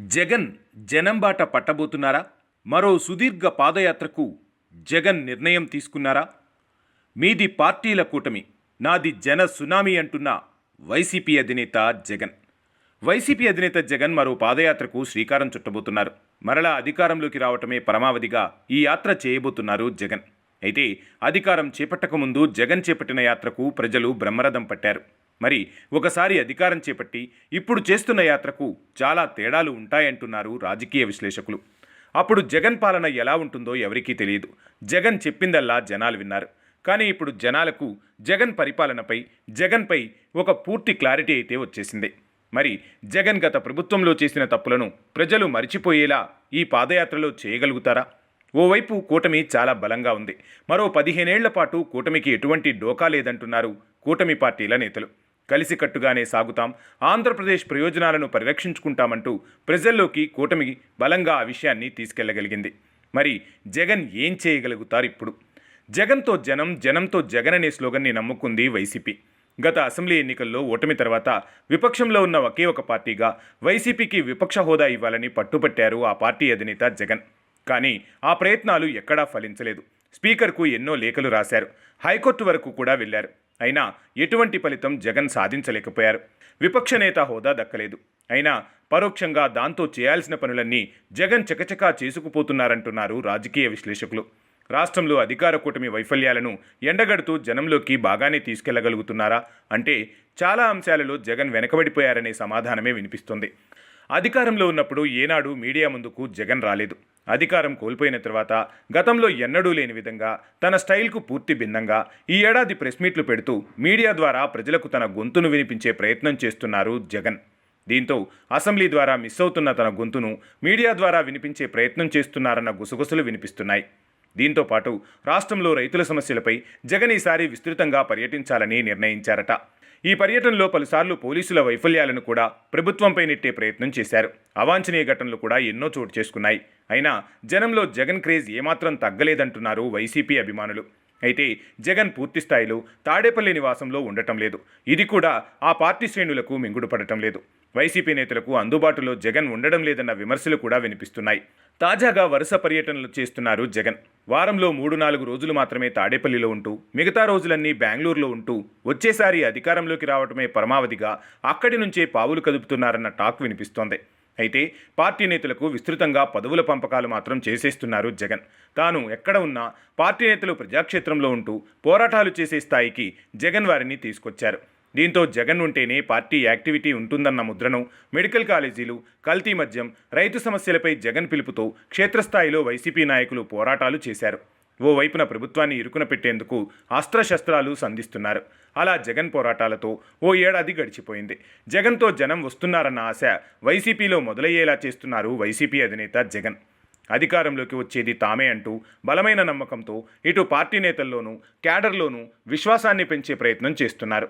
జగన్ జనం బాట పట్టబోతున్నారా? మరో సుదీర్ఘ పాదయాత్రకు జగన్ నిర్ణయం తీసుకున్నారా? మీది పార్టీల కూటమి నాది జన సునామీ అంటున్న వైసీపీ అధినేత జగన్. వైసీపీ అధినేత జగన్ మరో పాదయాత్రకు శ్రీకారం చుట్టబోతున్నారు. మరలా అధికారంలోకి రావటమే పరమావధిగా ఈ యాత్ర చేయబోతున్నారు జగన్. అయితే అధికారం చేపట్టకముందు జగన్ చేపట్టిన యాత్రకు ప్రజలు బ్రహ్మరథం పట్టారు. మరి ఒకసారి అధికారం చేపట్టి ఇప్పుడు చేస్తున్న యాత్రకు చాలా తేడాలు ఉంటాయంటున్నారు రాజకీయ విశ్లేషకులు. అప్పుడు జగన్ పాలన ఎలా ఉంటుందో ఎవరికీ తెలియదు. జగన్ చెప్పిందల్లా జనాలు విన్నారు. కానీ ఇప్పుడు జనాలకు జగన్ పరిపాలనపై జగన్పై ఒక పూర్తి క్లారిటీ అయితే వచ్చేసింది. మరి జగన్ గత ప్రభుత్వంలో చేసిన తప్పులను ప్రజలు మరిచిపోయేలా ఈ పాదయాత్రలో చేయగలుగుతారా? ఓవైపు కూటమి చాలా బలంగా ఉంది. మరో పదిహేనేళ్ళ పాటు కూటమికి ఎటువంటి డోకా లేదంటున్నారు కూటమి పార్టీల నేతలు. కలిసికట్టుగానే సాగుతాం. ఆంధ్రప్రదేశ్ ప్రయోజనాలను పరిరక్షించుకుంటామంటూ ప్రజల్లోకి కూటమి బలంగా ఆ విషయాన్ని తీసుకెళ్ళగలిగింది. మరి జగన్ ఏం చేయగలుగుతారు ఇప్పుడు? జగన్తో జనం జనంతో జగన్ అనే స్లోగన్ని నమ్ముకుంది వైసీపీ. గత అసెంబ్లీ ఎన్నికల్లో ఓటమి తర్వాత విపక్షంలో ఉన్న ఒకే ఒక పార్టీగా వైసీపీకి విపక్ష హోదా ఇవ్వాలని పట్టుపట్టారు ఆ పార్టీ అధినేత జగన్. కానీ ఆ ప్రయత్నాలు ఎక్కడా ఫలించలేదు. స్పీకర్కు ఎన్నో లేఖలు రాశారు. హైకోర్టు వరకు కూడా వెళ్ళారు అయినా ఎటువంటి ఫలితం జగన్ సాధించలేకపోయారు. విపక్ష నేత హోదా దక్కలేదు. అయినా పరోక్షంగా దాంతో చేయాల్సిన పనులన్నీ జగన్ చకచకా చేసుకుపోతున్నారంటున్నారు రాజకీయ విశ్లేషకులు. రాష్ట్రంలో అధికార కూటమి వైఫల్యాలను ఎండగడుతూ జనంలోకి బాగానే తీసుకెళ్ళగలుగుతున్నారా? అంటే చాలా అంశాలలో జగన్ వెనకబడిపోయారనే సమాధానమే వినిపిస్తుంది. అధికారంలో ఉన్నప్పుడు ఏనాడు మీడియా ముందుకు జగన్ రాలేదు. అధికారం కోల్పోయిన తర్వాత గతంలో ఎన్నడూ లేని విధంగా తన స్టైల్కు పూర్తి భిన్నంగా ఈ ఏడాది ప్రెస్ మీట్లు పెడుతూ మీడియా ద్వారా ప్రజలకు తన గొంతును వినిపించే ప్రయత్నం చేస్తున్నారు జగన్. దీంతో అసెంబ్లీ ద్వారా మిస్ అవుతున్న తన గొంతును మీడియా ద్వారా వినిపించే ప్రయత్నం చేస్తున్నారన్న గుసగుసలు వినిపిస్తున్నాయి. దీంతో పాటు రాష్ట్రంలో రైతుల సమస్యలపై జగన్ ఈసారి విస్తృతంగా పర్యటించాలని నిర్ణయించారట. ఈ పర్యటనలో పలుసార్లు పోలీసుల వైఫల్యాలను కూడా ప్రభుత్వంపై నెట్టే ప్రయత్నం చేశారు. అవాంఛనీయ ఘటనలు కూడా ఎన్నో చోటు చేసుకున్నాయి. అయినా జనంలో జగన్ క్రేజ్ ఏమాత్రం తగ్గలేదంటున్నారు వైసీపీ అభిమానులు. అయితే జగన్ పూర్తిస్థాయిలో తాడేపల్లి నివాసంలో ఉండటం లేదు. ఇది కూడా ఆ పార్టీ శ్రేణులకు మింగుడు పడటం లేదు. వైసీపీ నేతలకు అందుబాటులో జగన్ ఉండడం లేదన్న విమర్శలు కూడా వినిపిస్తున్నాయి. తాజాగా వరుస పర్యటనలు చేస్తున్నారు జగన్. వారంలో మూడు నాలుగు రోజులు మాత్రమే తాడేపల్లిలో ఉంటూ మిగతా రోజులన్నీ బెంగళూరులో ఉంటూ వచ్చేసారి అధికారంలోకి రావటమే పరమావధిగా అక్కడి నుంచే పావులు కదుపుతున్నారన్న టాక్ వినిపిస్తోంది. అయితే పార్టీ నేతలకు విస్తృతంగా పదవుల పంపకాలు మాత్రం చేసేస్తున్నారు జగన్. తాను ఎక్కడ ఉన్నా పార్టీ నేతలు ప్రజాక్షేత్రంలో ఉంటూ పోరాటాలు చేసే స్థాయికి జగన్ వారిని తీసుకొచ్చారు. దీంతో జగన్ ఉంటేనే పార్టీ యాక్టివిటీ ఉంటుందన్న ముద్రను మెడికల్ కాలేజీలు కల్తీ మద్యం రైతు సమస్యలపై జగన్ పిలుపుతో క్షేత్రస్థాయిలో వైసీపీ నాయకులు పోరాటాలు చేశారు. ఓవైపున ప్రభుత్వాన్ని ఇరుకున పెట్టేందుకు అస్త్రశస్త్రాలు సంధిస్తున్నారు. అలా జగన్ పోరాటాలతో ఓ ఏడాది గడిచిపోయింది. జగన్తో జనం వస్తున్నారన్న ఆశ వైసీపీలో మొదలయ్యేలా చేస్తున్నారు వైసీపీ అధినేత జగన్. అధికారంలోకి వచ్చేది తామే అంటూ బలమైన నమ్మకంతో ఇటు పార్టీ నేతల్లోనూ క్యాడర్లోనూ విశ్వాసాన్ని పెంచే ప్రయత్నం చేస్తున్నారు.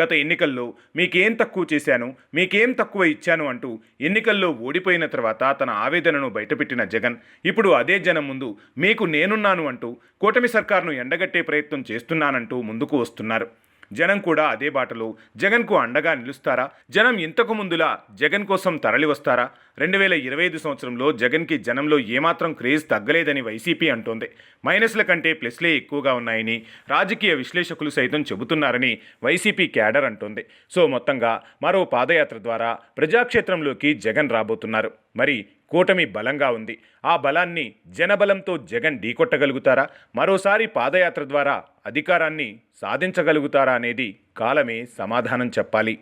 గత ఎన్నికల్లో మీకేం తక్కువ చేశాను మీకేం తక్కువ ఇచ్చాను అంటూ ఎన్నికల్లో ఓడిపోయిన తర్వాత తన ఆవేదనను బయటపెట్టిన జగన్ ఇప్పుడు అదే జనం ముందు మీకు నేనున్నాను అంటూ కూటమి సర్కార్ను ఎండగట్టే ప్రయత్నం చేస్తున్నానంటూ ముందుకు వస్తున్నారు. జనం కూడా అదే బాటలో జగన్కు అండగా నిలుస్తారా? జనం ఇంతకు ముందులా జగన్ కోసం తరలి వస్తారా? రెండు వేల ఇరవై ఐదు సంవత్సరంలో జగన్కి జనంలో ఏమాత్రం క్రేజ్ తగ్గలేదని వైసీపీ అంటోంది. మైనస్ల కంటే ప్లస్లే ఎక్కువగా ఉన్నాయని రాజకీయ విశ్లేషకులు సైతం చెబుతున్నారని వైసీపీ క్యాడర్ అంటోంది. సో మొత్తంగా మరో పాదయాత్ర ద్వారా ప్రజాక్షేత్రంలోకి జగన్ రాబోతున్నారు. మరి కూటమి బలంగా ఉంది. ఆ బలాన్ని జనబలంతో జగన్ ఢీకొట్టగలుగుతారా? మరోసారి పాదయాత్ర ద్వారా అధికారాన్ని సాధించగలుగుతారా అనేది కాలమే సమాధానం చెప్పాలి.